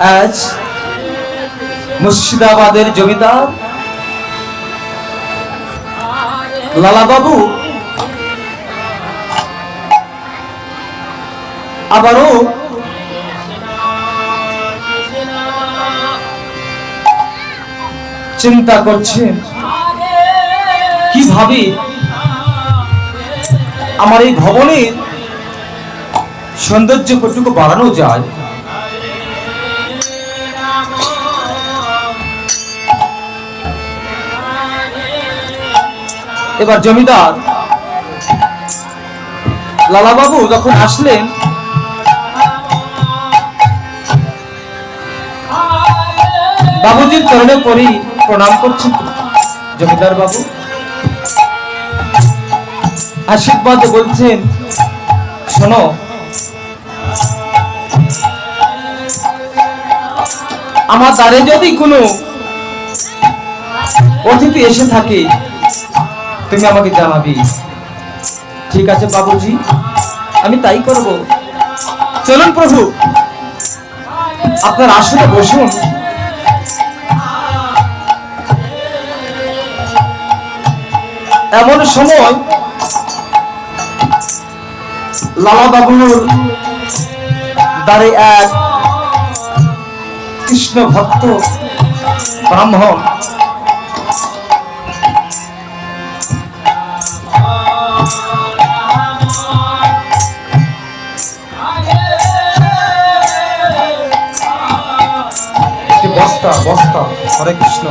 আজ মুর্শিদাবাদের জমিদার লালাবাবু আবারও চিন্তা করছেন, কীভাবে আমার এই ভবনের সৌন্দর্য কতটুকু বাড়ানো যায়? এবার জমিদার। লালাবাবু যখন আসলেন, বাবুজির চরণে পরি প্রণাম করছেন। জমিদার বাবু, আশীর্বাদ বলছেন, শোনো, আমার দ্বারে যদি কোনো অতিথি এসে থাকে তুমি আমাকে জানাবি। ঠিক আছে, বাবুজি? আমি তাই করব। চলুন, প্রভু। আপনার আসলে বসুন। এমন সময় লালা বাবুর দ্বারে এক কৃষ্ণ ভক্ত ব্রাহ্মণ হরে কৃষ্ণ।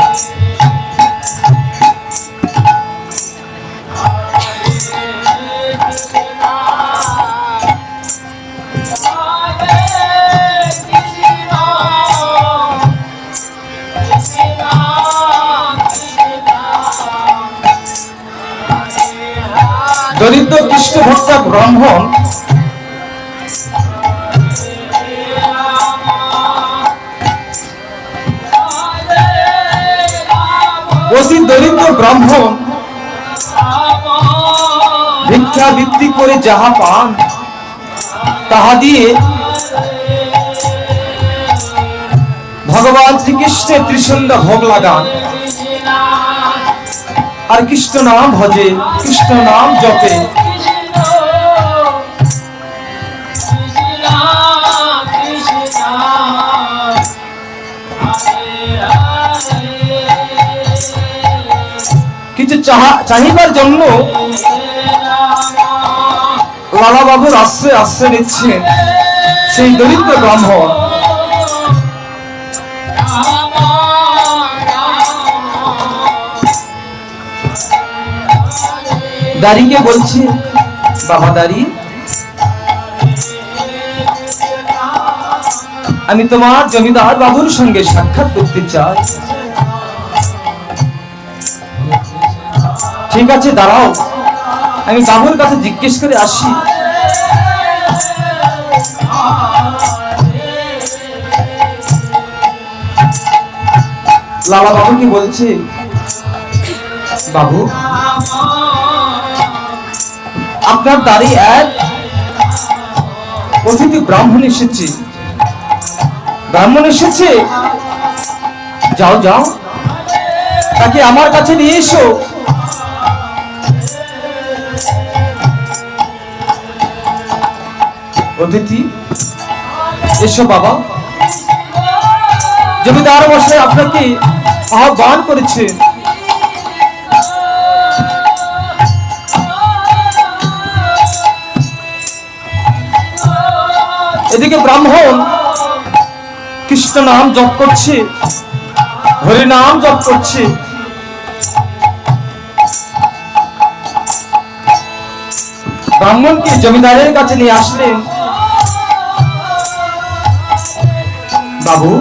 দরিদ্র কৃষ্ণ ভক্ত ব্রাহ্মণ ভিক্ষা বৃত্তি করে যাহা পান, তাহা দিয়ে ভগবান শ্রীকৃষ্ণের ত্রিসন্ধ্যা ভোগ লাগান। আর কৃষ্ণ নাম ভজে, কৃষ্ণ নাম জপে। কিছু চাহা- চাহিবার জন্য লালা বাবুর আশ্রয় আশ্রয় নিচ্ছেন সেই দরিদ্র ব্রাহ্মণ। দাড়িকে বলছে, বাবা দাড়ি, আমি তোমার জমিদার বাবুর সঙ্গে সাক্ষাৎ করতে চাই। ঠিক আছে, দাঁড়াও। আমি বাবুর কাছে জিজ্ঞেস করে আসি। লালা বাবু কি বলছে? বাবু, আপনার দাঁড়িয়ে এক অতিথি ব্রাহ্মণ এসেছে। ব্রাহ্মণ এসেছে? যাও যাও। তাকে আমার কাছে নিয়ে এসো। অতিথি, এসো বাবা। জমিদার মশাই আপনাকে আহ্বান করেছে, এদিকে ব্রাহ্মণ কৃষ্ণ নাম জপ করছে, হরি নাম জপ করছে। ব্রাহ্মণকে জমিদারের কাছে নিয়ে আসলেন। বাবু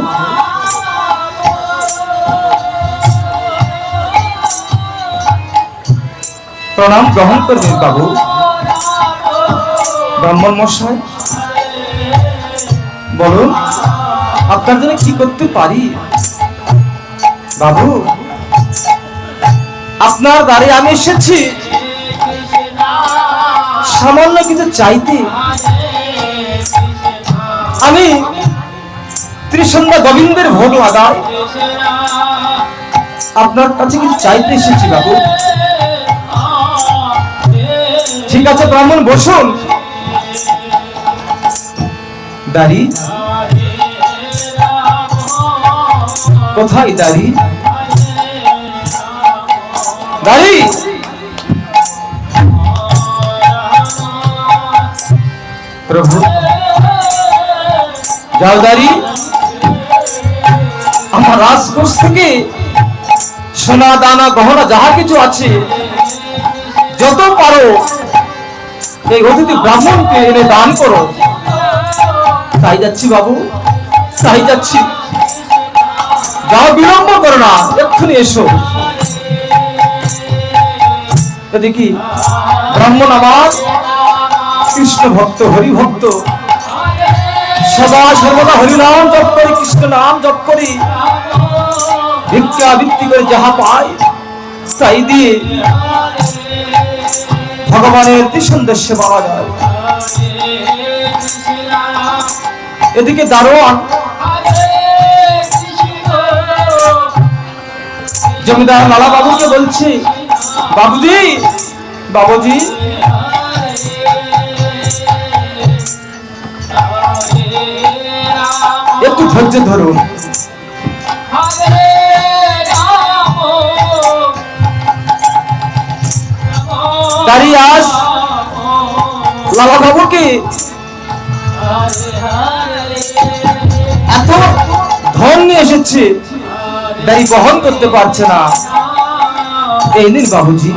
প্রণাম, গ্রহণ করবেন বাবু। ব্রাহ্মণ মশাই, বলুন, আপনার জন্য কি করতে পারি? বাবু, আপনার দ্বারে আমি এসেছি। সামান্য কিছু চাইতে। আমি ত্রিসন্ধ্যা গোবিন্দের ভোগ লাগায় আপনার কাছে কিছু চাইতে এসেছি বাবু? ঠিক আছে, ব্রাহ্মণ, বসুন। দাড়ি। কোথায় দাড়ি? দাড়ি। প্রভু, যাও দাড়ি। আমার রাজকোষ থেকে সোনা, দানা, গহনা, যাহা কিছু আছে, যত পারো, এই অতিথি ব্রাহ্মণকে এনে দান করো। তাই যাচ্ছি বাবু, তাই যাচ্ছি। যাও, বিলম্ব করো না, এক্ষুনি এসো। দেখি ব্রাহ্মণ আমার, কৃষ্ণ ভক্ত হরি ভক্ত সদা সর্বদা হরি নাম জপ করি, কৃষ্ণ নাম জপ করি। ভিক্ষা বৃত্তি করে যাহা পায় তাই দিয়ে ভগবানের ত্রিসন্ধ্যের সেবা যায় এদিকে দারোয়ান, জমিদার লালা বাবুকে বলছি, বাবুজি বাবুজি ধৈর্য ধরুন এত ধন নিয়ে এসেছে। দাড়ি বহন করতে পারছে না। এই নিন বাবুজি।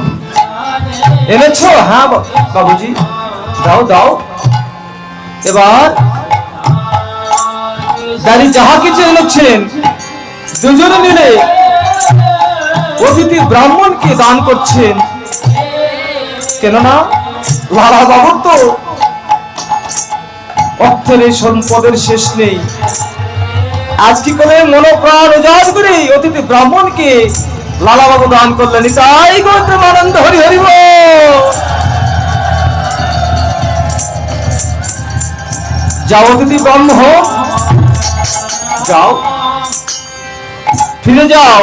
এনেছো? হ্যাঁ বাবুজি। দাও দাও। এবার দাড়ি যাহা কিছু এনেছেন দুজনে মিলে অতিথি ব্রাহ্মণকে দান করছেন। কেননা, লালা বাবুর তো অর্থের সম্পদের শেষ নেই। আজ কি করে মনোপ্রাণ উজাড় করে অতিথি ব্রাহ্মণকে লালা বাবু দান করলেন? তাই করতে আনন্দ হরি হরি। যাও অতিথি ব্রাহ্মণ যাও। ফিরে যাও।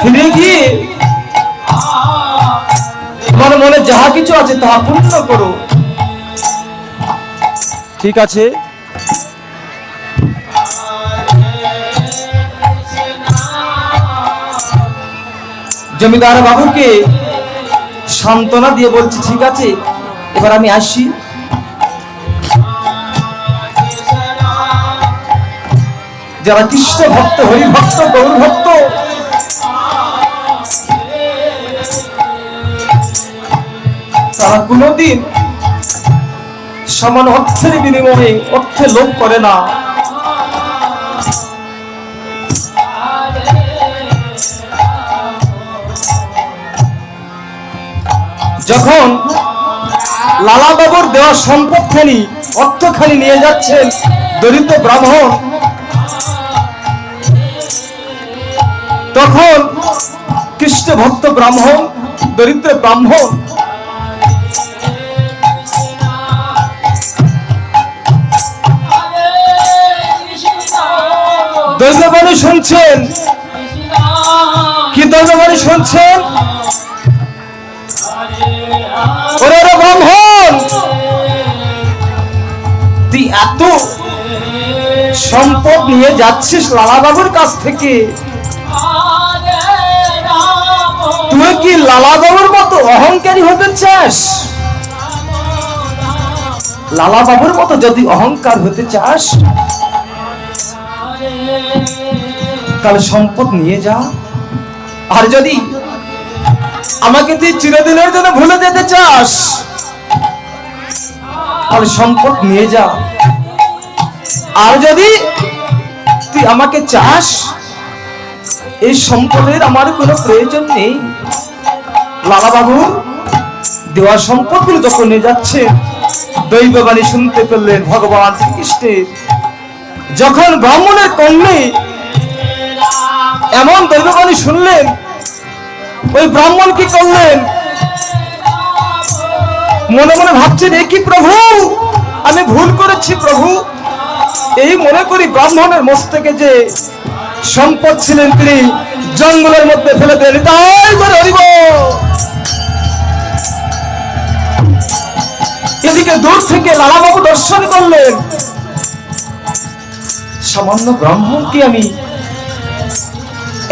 ফিরে গিয়ে তোমার মনে যাহা কিছু আছে তাহা পূর্ণ করো। ঠিক আছে। জমিদার বাবুকে সান্ত্বনা দিয়ে বলছি, ঠিক আছে, এবার আমি আসি। যারা কৃষ্ণ ভক্ত হরি ভক্ত গৌর ভক্ত তারা কোনোদিন সমান অর্থের বিনিময়ে অর্থে লোভ করে না। যখন লালা বাবুর দেওয়া সম্পদখানি অর্থখানি নিয়ে যাচ্ছেন দরিদ্র ব্রাহ্মণ তখন কৃষ্ণ ভক্ত ব্রাহ্মণ, দরিদ্র ব্রাহ্মণ শুনছেন? কি দৈববাণী শুনছেন? ব্রাহ্মণ! তুই এত সম্পদ নিয়ে যাচ্ছিস লালা বাবুর কাছ থেকে? তুই কি লালা বাবুর মতো অহংকারী হতে চাস? লালা বাবুর মতো যদি অহংকার হতে চাস, তাহলে সম্পদ নিয়ে যা। আর যদি আমাকে তুই চিরদিনের জন্য ভুলে যেতে চাস, তাহলে সম্পদ নিয়ে যা। আর যদি তুই আমাকে চাস, এই সম্পদের আমার কোনো প্রয়োজন নেই। লালা বাবু দেওয়া সম্পদগুলো যখন নিয়ে যাচ্ছে, দৈববাণী শুনতে পেলেন ভগবান শ্রীকৃষ্ণের যখন ব্রাহ্মণের কন্যে এমন দৈববাণী শুনলেন, ওই ব্রাহ্মণ কি করলেন? মনে মনে ভাবছেন, এ কি প্রভু? আমি ভুল করেছি প্রভু? এই মনে করি ব্রাহ্মণের মস্তকে যে সম্পদ ছিলেন তিনি, জঙ্গলের মধ্যে ফেলে দেন। তাই করে হরিব এদিকে দূর থেকে লালাবাবু দর্শন করলেন। সামান্য ব্রাহ্মণকে আমি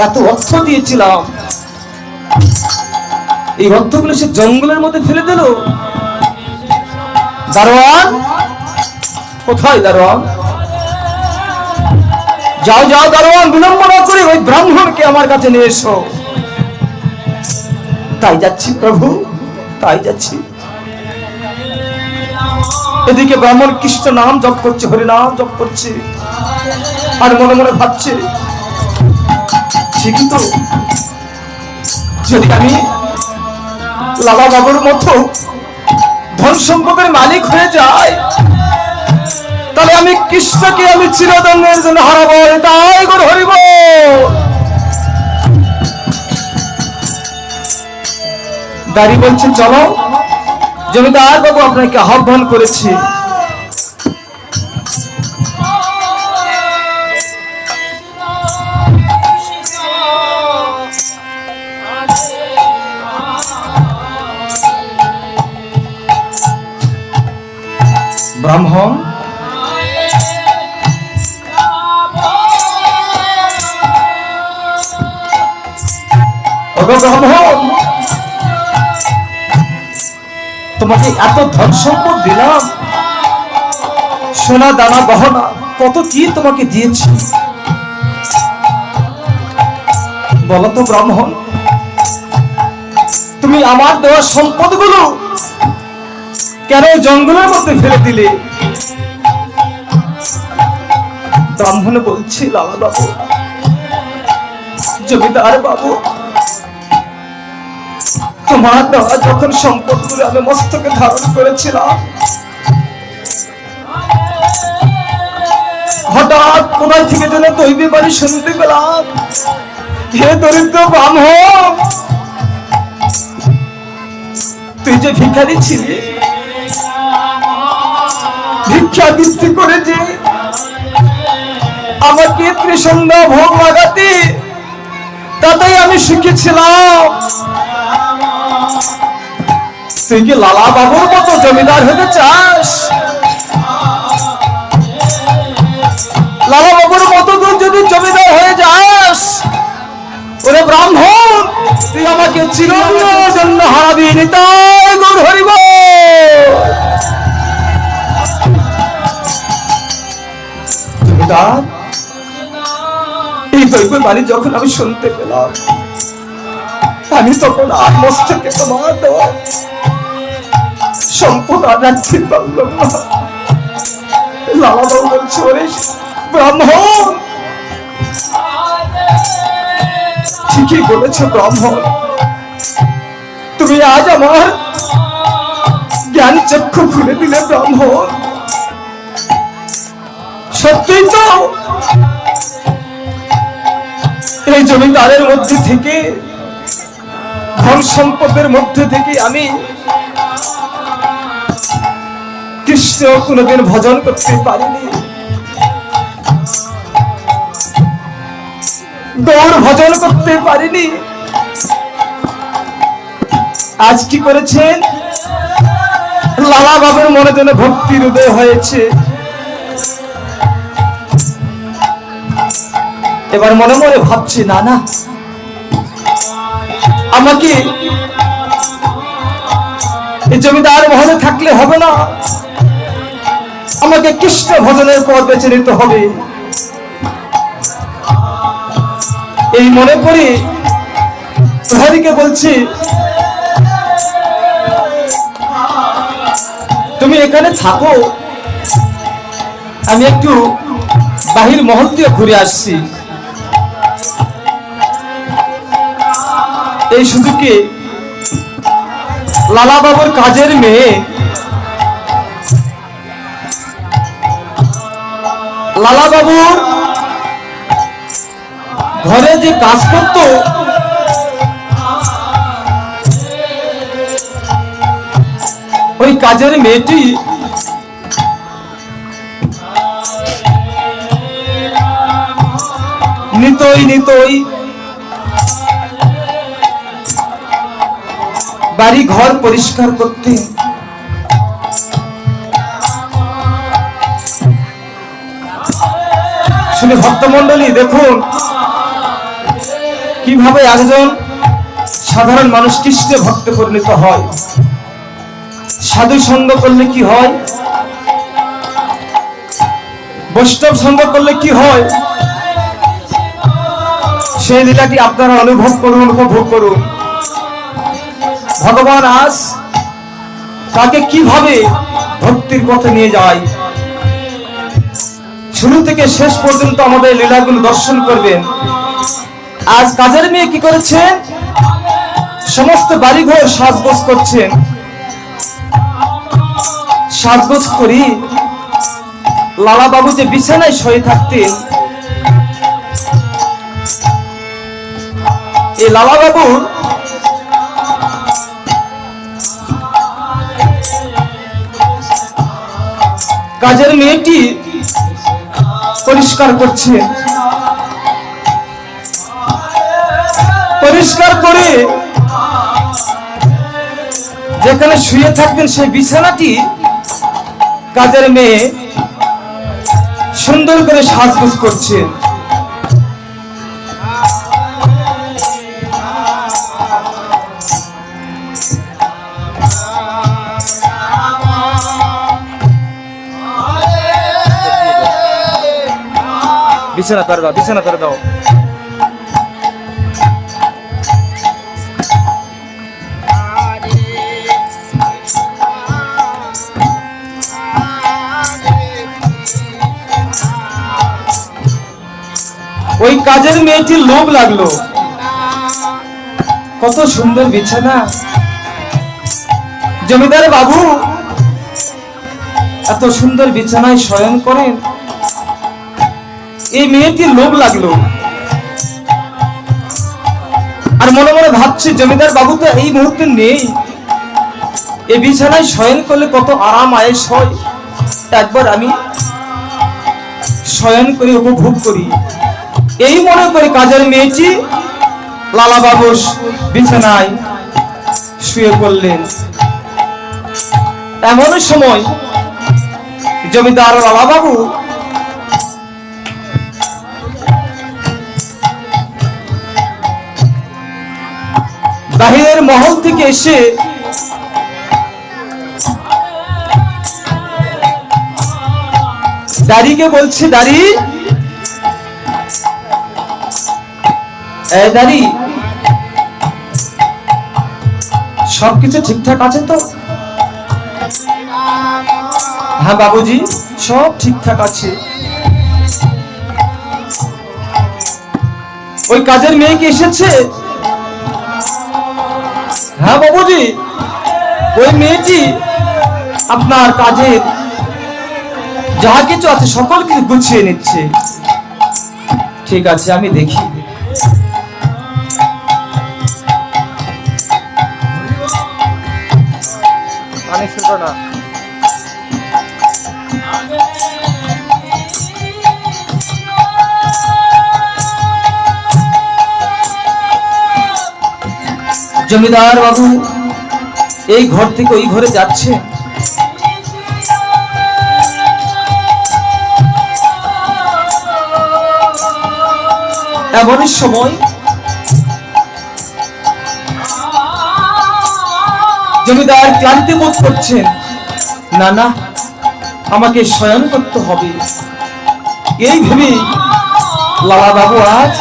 এত অর্থ দিয়েছিলাম। এই অর্থগুলো সে জঙ্গলের মধ্যে ফেলে দিল। দারোয়ান, কোথায় দারোয়ান? যাও যাও দারোয়ান, বিলম্ব না করে ওই ব্রাহ্মণকে আমার কাছে নিয়ে এসো। তাই যাচ্ছি প্রভু, তাই যাচ্ছি। এদিকে ব্রাহ্মণ কৃষ্ণ নাম জপ করছে, হরি নাম জপ করছে, আর মনে মনে ভাবছে, ঠিকই তো, যদি আমি লালা বাবুর মতো ধন সম্পদের মালিক হয়ে যায় তাহলে আমি কৃষ্ণকে আমি চিরদণ্ডের জন্য হারাবো তাই করে হরিব। দাঁড়িয়ে বলছেন চলো। জমিদার বাবু আপনাকে আহ্বান করেছি। ব্রাহ্মণ ব্রাহ্মণ। তোমাকে এত ধন সম্পদ দিলাম। সোনা দানা গহনা, কত কি তোমাকে দিয়েছি। বলো তো ব্রাহ্মণ, তুমি আমার দেওয়া সম্পদগুলো কেন জঙ্গলের মধ্যে ফেলে দিলে? ব্রাহ্মণ বলছি, লালা বাবু, জমিদার বাবু তোমার দেওয়া যখন সম্পদগুলো আমি মস্তকে ধারণ করেছিলাম, হঠাৎ কোথায় থেকে যেন দৈবী বাড়ি শুনতে পেলাম, হে দরিদ্র ব্রাহ্মণ, তুই যে ভিখারি ছিলি, ভিক্ষা বৃত্তি করে যে আমাকে ত্রিসন্ধ্যা ভোগ লাগাতে, তাতেই আমি শিখেছিলাম তুই কি লালা বাবুর মতো জমিদার হতে চাস? লালা বাবুর মতো তুই যদি জমিদার হয়ে যাস, ওরে ব্রাহ্মণ, তুই আমাকে চিরদিনের জন্য হারাবি নিতাই গৌর হরিব। জমিদার, এই দৈব বাণী যখন আমি শুনতে পেলাম, আমি তখন আর মস্তকে তোমার দেওয়া সম্পদ ব্রাহ্মণ। ঠিকই বলেছে, ব্রাহ্মণ। তুমি আজ আমার জ্ঞান চক্ষু খুলে দিলে, ব্রাহ্মণ। সত্যিই তো এই জমিদারের মধ্যে থেকে ধন সম্পদের মধ্যে থেকে আমি কৃষ্ণ কোনোদিন ভজন করতে পারিনি। গৌর ভজন করতে পারিনি। আজ কি করেছেন? লালা বাবুর মনে যেন ভক্তির উদয় হয়েছে। এবার মনে মনে ভাবছি, না না। আমাকে জমিদার মহলে থাকলে হবে না। আমাকে কৃষ্ণ ভজনের পথ বেছে নিতে হবে। এই মনে করি প্রহরীকে বলছি, তুমি এখানে থাকো। আমি একটু বাহির মহল দিয়ে ঘুরে আসছি। এই সুযোগে লালা বাবুর কাজের মেয়ে লালা বাবু ঘরে যে কাজ করত, ওই কাজের মেয়েটি নিতই নিতই বাড়ি ঘর পরিষ্কার করতে শুনে ভক্তমন্ডলী দেখুন। কীভাবে একজন সাধারণ মানুষ কৃষ্ণে ভক্তে পরিণত হয়? সাধু সঙ্গ করলে কি হয়? বৈষ্ণব সঙ্গ করলে কি হয়? সেই লীলাটি আপনারা অনুভব করুন, উপভোগ করুন। ভগবান আজ তাকে কীভাবে ভক্তির পথে নিয়ে যায়? শুরু থেকে শেষ পর্যন্ত আমাদের লীলাগুলো দর্শন করবেন। আজ কাজের মেয়ে কি করেছেন সমস্ত বাড়িঘর সাজগোজ করছেন সাজগোজ করি। লালা বাবু যে বিছানায় শুয়ে থাকতেন, এই লালা বাবুর কাজের মেয়েটি পরিষ্কার করছে। পরিষ্কার করে। যেখানে শুয়ে থাকবেন সেই বিছানাটি কাজের মেয়ে সুন্দর করে সাজগুজ করছে। বিছানা করে দাও, বিছানা করে দাও। ওই কাজের মেয়েটির লোভ লাগল। কত সুন্দর বিছানা। জমিদার বাবু, এত সুন্দর বিছানায় শয়ন করেন। এই মেয়েটির লোভ লাগল। আর মনে মনে ভাবছে, জমিদার বাবু তো এই মুহূর্তে নেই। এই বিছানায় শয়ন করলে কত আরাম, আয়েস হয়। একবার আমি শয়ন করে উপভোগ করি। এই মনে করে কাজের মেয়েটি লালা বাবু বিছানায় শুয়ে পড়লেন। এমন সময় জমিদার লালা বাহিরের মহল থেকে এসে দাড়িকে বলছে, দাড়ি। দাড়ি। সবকিছু ঠিকঠাক আছে তো? হ্যাঁ বাবুজি, সব ঠিকঠাক আছে। ওই কাজের মেয়ে কি এসেছে? হ্যাঁ বাবুজি, ওই মেয়েটি আপনার কাজের যা কিছু আছে সকল কিছু গুছিয়ে নিচ্ছে। ঠিক আছে, আমি দেখি। আমি শুধু না। জমিদার বাবু, এই ঘর থেকে ওই ঘরে যাচ্ছে? এমনই সময় জমিদার ক্লান্তি বোধ করছেন না না আমাকে শয়ন করতে হবে। এই ভেবে লালা বাবু আজ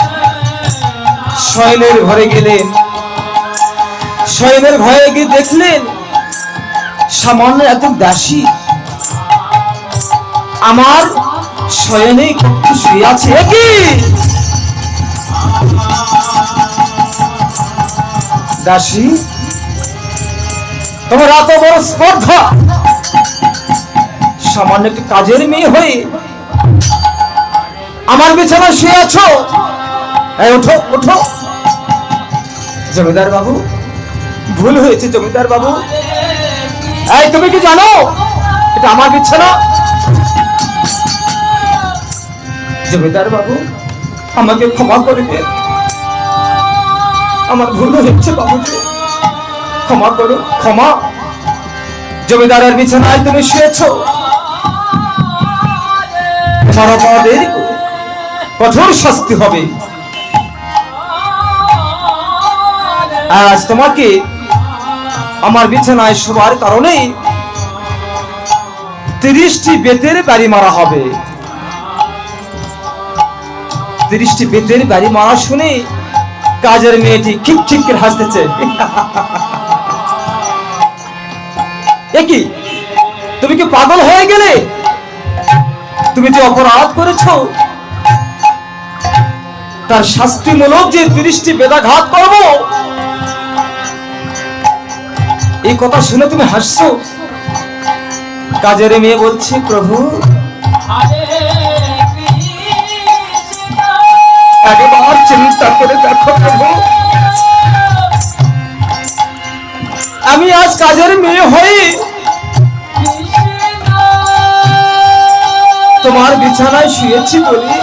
শয়নের ঘরে গেলেন। শয়নের ভয়ে গিয়ে দেখলেন? সামান্য এত দাসী। আমার শয়নে শুয়ে আছে। কি? দাসী, তোমার এত বড় স্পর্ধা। সামান্য একটু কাজের মেয়ে হয়ে আমার বিছানা শুয়ে আছো। ওঠো ওঠো। জমিদার বাবু ভুল হয়েছে জমিদার বাবু। এই, তুমি কি জানো? এটা আমার বিছানা জমিদার বাবু, আমাকে ক্ষমা করে দে। আমার ভুল হচ্ছে বাবুজি ক্ষমা করো, ক্ষমা। জমিদারের বিছানায় তুমি শুয়েছ। তোমার অপরাধের কঠোর শাস্তি হবে। আজ তোমাকে আমার বিছানায় শোবার কারণে তিরিশটি বেতের বাড়ি মারা হবে। তিরিশটি বেতের বাড়ি মারা শুনে কাজের মেয়েটি খিক খিক করে হাসতেছে। একই তুমি কি পাগল হয়ে গেলে? তুমি যে অপরাধ করেছ, তার শাস্তিমূলক যে তিরিশটি বেদাঘাত করব এই কথা শুনে তুমি হাসছো? কাজের মেয়ে বলছে, প্রভু। একবার চিন্তা করে দেখো, প্রভু। আমি আজ কাজের মেয়ে হয়ে তোমার বিছানায় শুয়েছি বলি।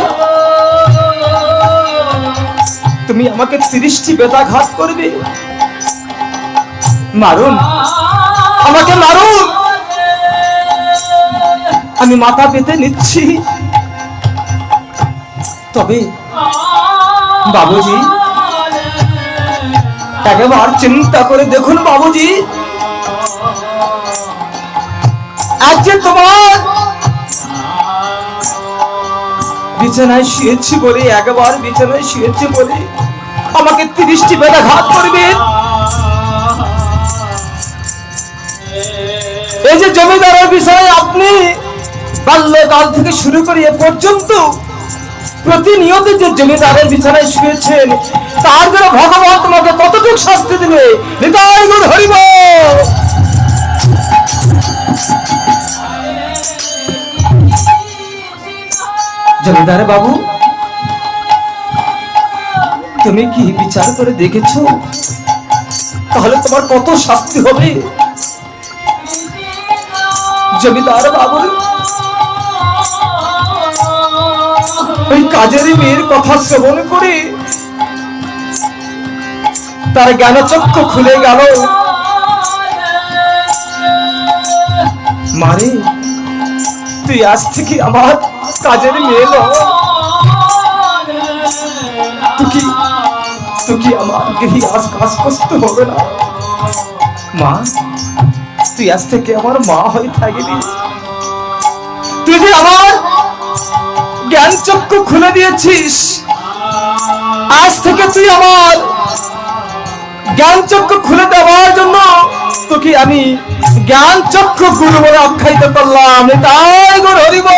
তুমি আমাকে তিরিশটি বেদাঘাত করবে। মারুন। আমাকে মারুন। আমি মাথা পেতে নিচ্ছি। তবে বাবুজি একবার চিন্তা করে দেখুন বাবুজি। আজ যে তোমার বিছানায় শুয়েছি বলে, একবার বিছানায় শুয়েছি বলে আমাকে তিরিশটি বেলা ঘাত করবেন এই যে জমিদারের বিষয়ে আপনি বাল্যকাল থেকে শুরু করে এ পর্যন্ত প্রতিনিয়ত যে জমিদারের বিছানায় শুয়েছেন, তার জন্য ভগবান তোমাকে কতটুকু শাস্তি দেবে? হৃদয় হরিব জমিদার বাবু, তুমি কি বিচার করে দেখেছ? তাহলে তোমার কত শাস্তি হবে? জমিদার বাবু ওই কাজের মেয়ের কথা শ্রবণ করে তার জ্ঞানচক্ষু খুলে গেল। মারে, তুই আজ থেকে আমার কাজের মেয়ে নয় তুই তুই আমার গৃহী আজ কাজ করতে হবে না। মা তুই আজ থেকে আমার মা হয়ে থাকবি। তুই যে আমার জ্ঞান চক্ষু খুলে দিয়েছিস, আজ থেকে তুই আমার জ্ঞান চক্ষু খুলে দেওয়ার জন্য তোকে আমি জ্ঞান চক্ষু গুরু বলে আখ্যায়িত করলাম। তাই গুরু হরিব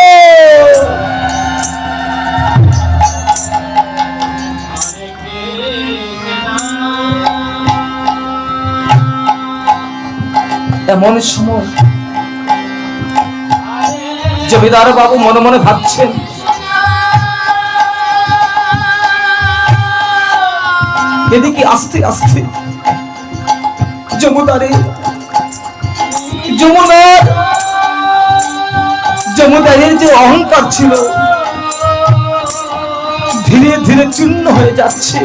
এমন সময় জমিদার বাবু মনে মনে ভাবছেন, এদিকে আস্তে আস্তে জমুদারে যমুনার জমুদারের যে অহংকার ছিল, ধীরে ধীরে চূর্ণ হয়ে যাচ্ছে।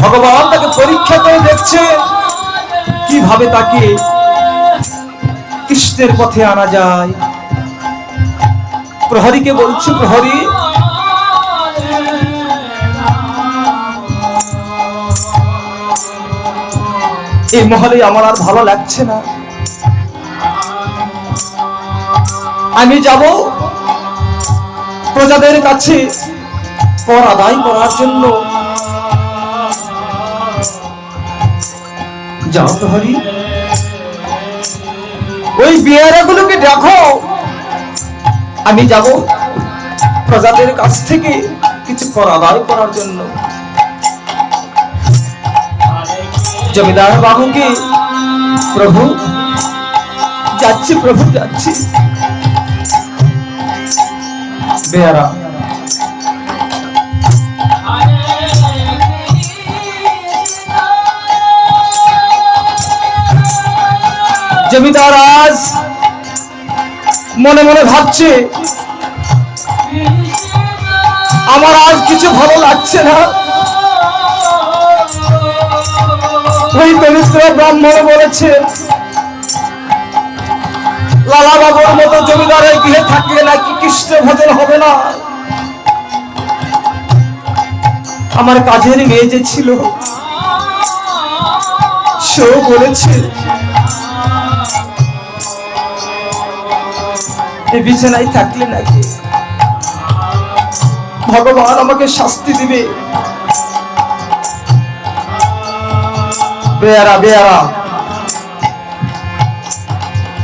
ভগবান তাকে পরীক্ষা করে দেখছে। কীভাবে তাকে কৃষ্ণের পথে আনা যায়? প্রহরীকে বলছে, প্রহরী? এই মহলে আমার আর ভালো লাগছে না। আমি যাব প্রজাদের কাছে কর আদায় করার জন্য। যাও প্রহরী ওই বিয়ারাগুলোকে দেখো। আমি যাব প্রজাদের কাছ থেকে কিছু কর, আদায় করার জন্য। জমিদার বাবুকে, প্রভু, যাচ্ছি প্রভু, যাচ্ছি। বেয়ারা জমিদার, আজ মনে মনে ভাবছে, আমার আজ কিছু ভালো লাগছে না। ওই দরিদ্র ব্রাহ্মণ বলেছে, লালা বাবুর মতো জমিদারের গৃহে থাকলে নাকি কৃষ্ণ ভজন হবে না। আমার কাজের মেয়ে যে ছিল, সেও বলেছে এই বিছানায় থাকলে নাকি? ভগবান আমাকে শাস্তি দিবে। বেয়ারা বেয়ারা।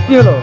কি হলো?